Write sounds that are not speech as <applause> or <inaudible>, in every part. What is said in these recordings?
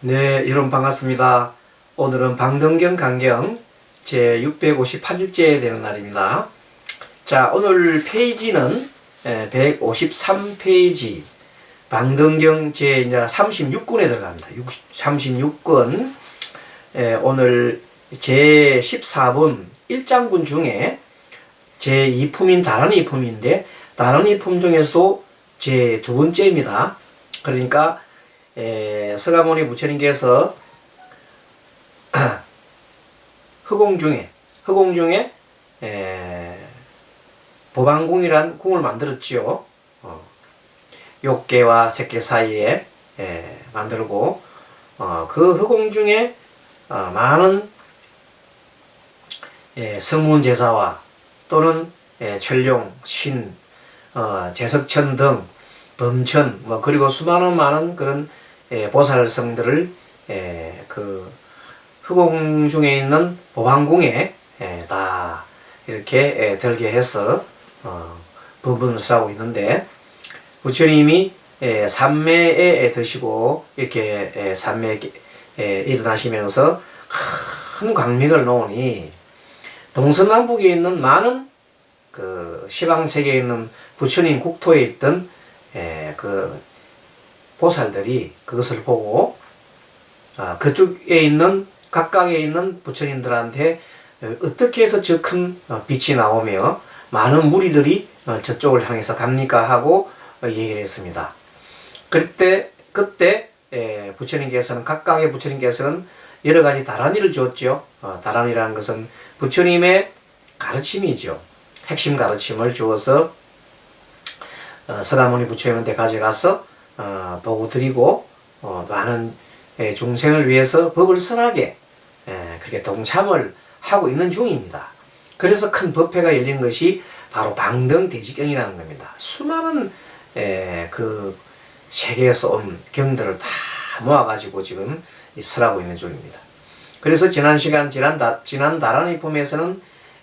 네, 여러분 반갑습니다. 오늘은 방등경 강경 제 658일째 되는 날입니다. 자, 오늘 페이지는 153페이지 방등경 제 이제 36권에 들어갑니다. 36권 오늘 제 14분 1장분 중에 제 2품인 다란이 품인데 다란이 품 중에서도 제 두 번째입니다. 그러니까 에, 서가모니 부처님께서 <clears throat> 허공 중에 허공 중에 에, 보방궁이란 궁을 만들었지요. 어, 욕계와 색계 사이에 에, 만들고 어, 그 허공 중에 어, 많은 예, 성문 제사와 또는 예, 천룡, 신, 어, 제석천 등 범천 뭐 그리고 수많은 많은 그런 예, 보살성들을 예, 그 흑공 중에 있는 보방궁에 예, 다 이렇게 예, 들게 해서 어, 부분을 쓰고 있는데 부처님이 예, 삼매에 드시고 이렇게 예, 예, 일어나시면서 큰 광명을 놓으니 동서남북에 있는 많은 그 시방 세계에 있는 부처님 국토에 있던 에, 그 보살들이 그것을 보고 아, 그쪽에 있는 각각에 있는 부처님들한테 어떻게 해서 저 큰 빛이 나오며 많은 무리들이 어, 저쪽을 향해서 갑니까 하고 어, 얘기를 했습니다. 그때 그때 에, 부처님께서는 각각의 부처님께서는 여러 가지 다란이를 주었죠. 어, 다란이라는 것은 부처님의 가르침이죠. 핵심 가르침을 주어서 어, 서가모니 부처님한테 가져가서 어, 보고 드리고 어, 많은 예, 중생을 위해서 법을 선하게 예, 그렇게 동참을 하고 있는 중입니다. 그래서 큰 법회가 열린 것이 바로 방등대지경이라는 겁니다. 수많은 예, 그 세계에서 온 경들을 다 모아가지고 지금 설하고 있는 중입니다. 그래서 지난 시간 지난 다, 지난 다란이 품에서는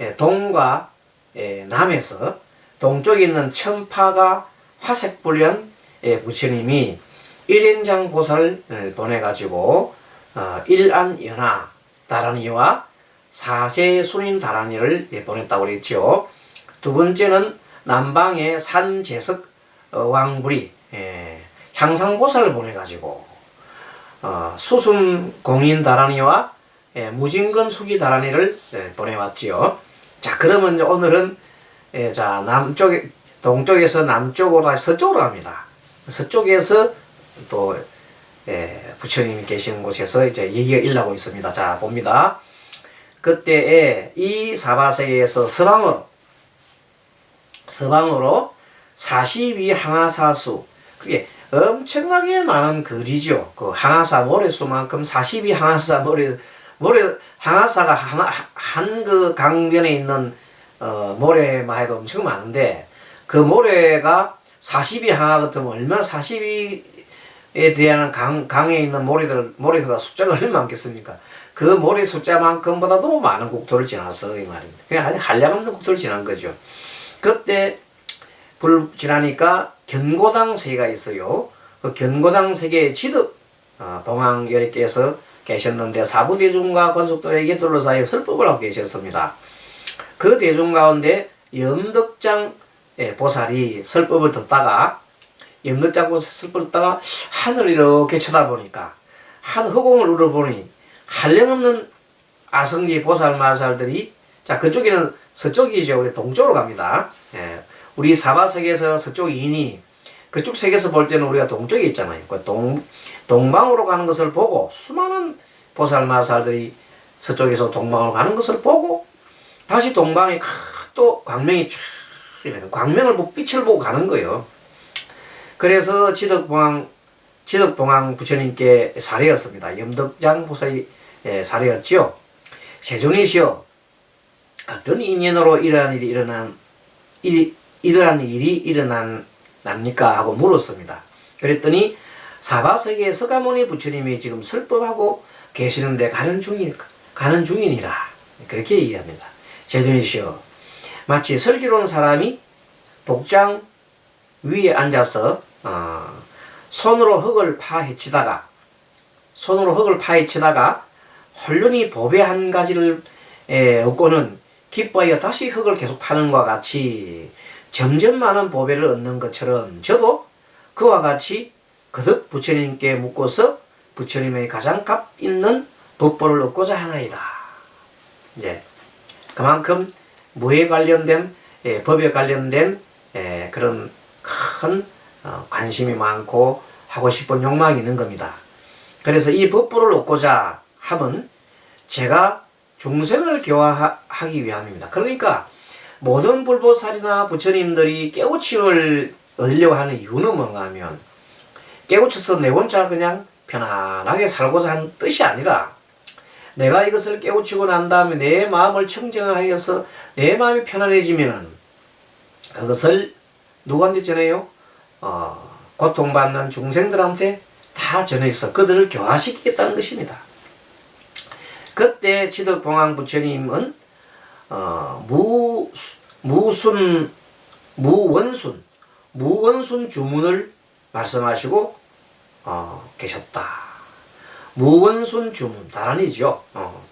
예, 동과 예, 남에서 동쪽에 있는 천파가 화색불련 예, 부처님이 일행장 보살을 보내가지고 어, 일안연하 다란이와 사세 순인 다란이를 예, 보냈다고 그랬죠. 두 번째는 남방의 산제석 어, 왕불이 예, 향상보살을 보내가지고 어, 수순 공인 다란이와 예, 무진근 수기 다란이를 예, 보내왔지요. 자 그러면 오늘은 예, 자 남쪽에 동쪽에서 남쪽으로 서쪽으로 갑니다. 서쪽에서 또 예, 부처님이 계시는 곳에서 이제 얘기가 일나고 있습니다. 자 봅니다. 그때에 이 사바세에서 서방으로 서방으로 42 항하사수 그게 엄청나게 많은 거리죠. 그 항하사 모래수만큼 42 항하사 모래 모래 항하사가 한 그 강변에 있는 어, 모래만 해도 엄청 많은데 그 모래가 42 항하 같으면 얼마나 42에 대한 강, 강에 있는 모래들 모래가 숫자가 얼마나 많겠습니까? 그 모래 숫자만큼보다도 많은 국토를 지났어 이 말입니다. 그냥 아주 한량 없는 국토를 지난 거죠. 그때 불 지나니까 견고당 세가 있어요. 그 견고당 세계의 지득 어, 봉황 여리께서 계셨는데 사부 대중과 권속들에게 둘러싸여 설법을 하고 계셨습니다. 그 대중 가운데 염덕장 보살이 설법을 듣다가 염덕장 보살 설법을 듣다가 하늘을 이렇게 쳐다보니까 한 허공을 울어보니 한량없는 아성기 보살 마살들이 자 그쪽에는 서쪽이죠. 우리 동쪽으로 갑니다. 예. 우리 사바세계에서 서쪽 이니 그쪽 세계에서 볼 때는 우리가 동쪽에 있잖아요. 그 동, 동방으로 가는 것을 보고 수많은 보살 마살들이 서쪽에서 동방으로 가는 것을 보고 다시 동방에 또 광명이 쫙 광명을 보고 빛을 보고 가는 거예요. 그래서 지덕봉황 지덕봉황 부처님께 사례였습니다. 염덕장 보살이 사례였지요. 세존이시여 어떤 인연으로 이러한 일이 일어난 일, 이러한 일이 일어난 납니까 하고 물었습니다. 그랬더니 사바세계 서가모니 부처님이 지금 설법하고 계시는데 가는 중이 가는 중이니라 그렇게 얘기합니다. 제도이시여 마치 설교로는 사람이 복장 위에 앉아서 어, 손으로 흙을 파헤치다가 손으로 흙을 파헤치다가 홀륜히 법의 한 가지를 에, 얻고는 기뻐하여 다시 흙을 계속 파는 것과 같이 점점 많은 보배를 얻는 것처럼 저도 그와 같이 거듭 부처님께 묻고서 부처님의 가장 값 있는 법보를 얻고자 하나이다. 이제 그만큼 무에 관련된 예, 법에 관련된 예, 그런 큰 어, 관심이 많고 하고 싶은 욕망이 있는 겁니다. 그래서 이 법보를 얻고자 함은 제가 중생을 교화하기 위함입니다. 그러니까 모든 불보살이나 부처님들이 깨우침을 얻으려고 하는 이유는 뭔가 하면 깨우쳐서 내 혼자 그냥 편안하게 살고자 하는 뜻이 아니라 내가 이것을 깨우치고 난 다음에 내 마음을 청정하여서 내 마음이 편안해지면은 그것을 누구한테 전해요? 어, 고통받는 중생들한테 다 전해서 그들을 교화시키겠다는 것입니다. 그때 지덕봉황 부처님은 어, 무 무순 무원순 무원순 주문을 말씀하시고 어, 계셨다. 무원순 주문 다란이죠. 어.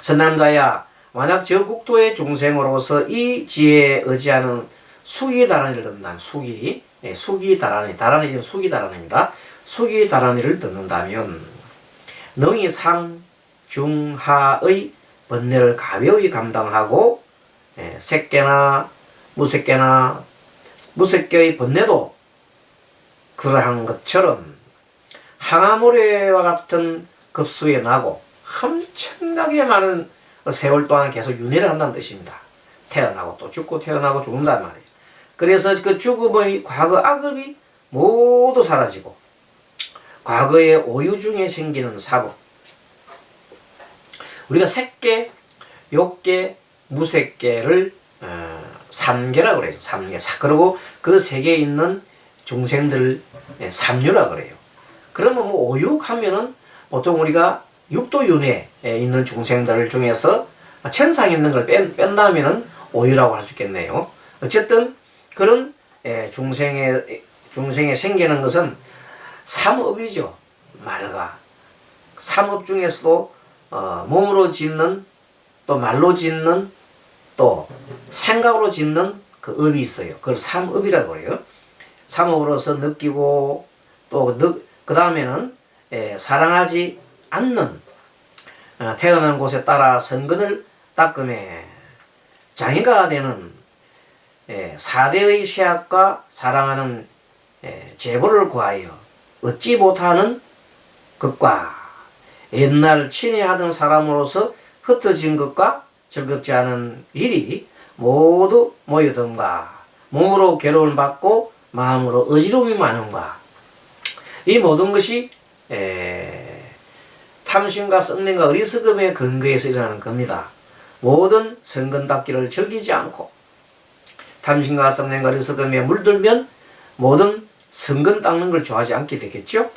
선남자야 만약 저 국토의 중생으로서 이 지혜에 의지하는 수기 다란이를 듣는다면 수기 예, 수기 다란이 다란이 수기 다란입니다. 수기 다란이를 듣는다면 능히 상 중하의 번뇌를 가벼이 감당하고 예, 색계나 무색계나 무색계의 번뇌도 그러한 것처럼 항아모래와 같은 급수에 나고 엄청나게 많은 세월 동안 계속 윤회를 한다는 뜻입니다. 태어나고 또 죽고 태어나고 죽는단 말이에요. 그래서 그 죽음의 과거 악업이 모두 사라지고 과거의 오유 중에 생기는 사법 우리가 색계, 욕계, 무색계를 어, 삼계라 그래요. 삼계. 그리고 그 세계에 있는 중생들 예, 삼류라 그래요. 그러면 뭐 오육하면은 보통 우리가 육도윤회에 있는 중생들 중에서 천상에 있는 걸 뺀, 뺀다면은 오유라고 할 수 있겠네요. 어쨌든 그런 예, 중생의 중생에 생기는 것은 삼업이죠. 말과 삼업 중에서도 어, 몸으로 짓는 또 말로 짓는 또 생각으로 짓는 그 업이 있어요. 그걸 삼업이라고 그래요. 삼업으로서 느끼고 또 그 다음에는 예, 사랑하지 않는 어, 태어난 곳에 따라 성근을 닦음에 장애가 되는 예, 사대의 쇠약과 사랑하는 예, 제보를 구하여 얻지 못하는 것과 옛날 친애하던 사람으로서 흩어진 것과 즐겁지 않은 일이 모두 모여든가 몸으로 괴로움을 받고 마음으로 어지러움이 많은가. 이 모든 것이 에, 탐심과 썩냄과 어리석음의 근거에서 일어나는 겁니다. 모든 성근 닦기를 즐기지 않고 탐심과 썩냄과 어리석음에 물들면 모든 성근 닦는 걸 좋아하지 않게 되겠죠.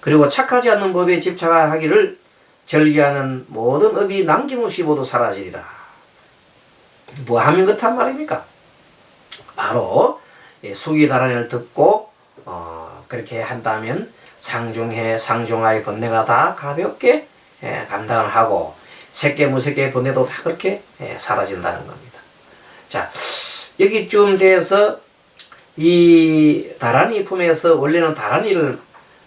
그리고 착하지 않는 법에 집착하기를 절기하는 모든 업이 남김없이 모두 사라지리라. 뭐 하면 그렇단 말입니까? 바로 수기 다란을 듣고 어, 그렇게 한다면 상중해 상중하의 번뇌가 다 가볍게 예, 감당을 하고 색계 무색계 번뇌도 다 그렇게 예, 사라진다는 겁니다. 자 여기쯤 돼서 이 다란이 품에서 원래는 다란이를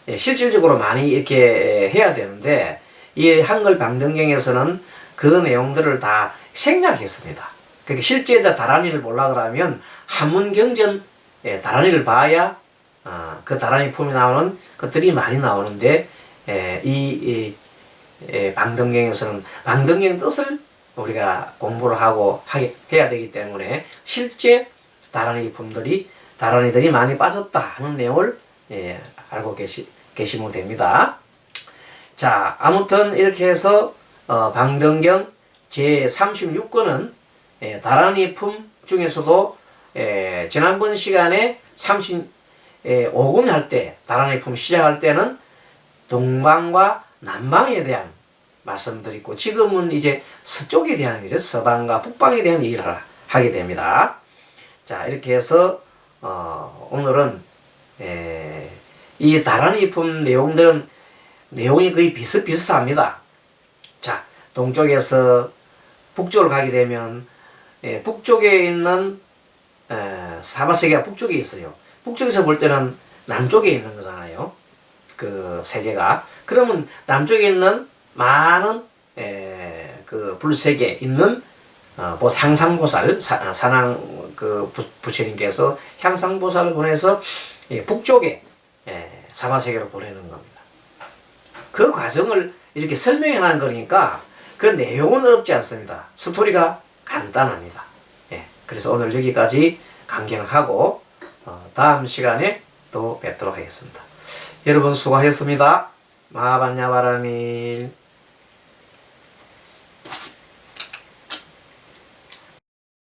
예, 실질적으로 많이 이렇게 해야 되는데 이 한글 방등경에서는 그 내용들을 다 생략했습니다. 그러니까 실제 다란이를 보려 그러면 한문경전 예, 다란이를 봐야 어, 그 다란이 품이 나오는 것들이 많이 나오는데 이, 이 방등경에서는 방등경 뜻을 우리가 공부를 하고 하게, 해야 되기 때문에 실제 다란이 품들이 다란이들이 많이 빠졌다 하는 내용을 예, 알고 계시, 계시면 됩니다. 자, 아무튼 이렇게 해서 어, 방등경 제 36권은 예, 다란이 품 중에서도 예, 지난번 시간에 35권 할 때, 다란이 품 시작할 때는 동방과 남방에 대한 말씀드리고 지금은 이제 서쪽에 대한 이제 서방과 북방에 대한 얘기를 하게 됩니다. 자, 이렇게 해서 어, 오늘은 에, 이 다란이 품 내용들은 내용이 거의 비슷비슷합니다. 자, 동쪽에서 북쪽을 가게 되면 예, 북쪽에 있는 에, 사바세계가 북쪽에 있어요. 북쪽에서 볼 때는 남쪽에 있는 거잖아요. 그 세계가 그러면 남쪽에 있는 많은 에, 그 불세계 있는 어, 보- 향상보살 사, 아, 산왕 그 부, 부처님께서 향상보살을 보내서 예, 북쪽에 예, 사바세계로 보내는 겁니다. 그 과정을 이렇게 설명해 놓은 거니까 그 내용은 어렵지 않습니다. 스토리가 간단합니다. 예, 그래서 오늘 여기까지 강경하고 어, 다음 시간에 또 뵙도록 하겠습니다. 여러분 수고하셨습니다. 마하반야바라밀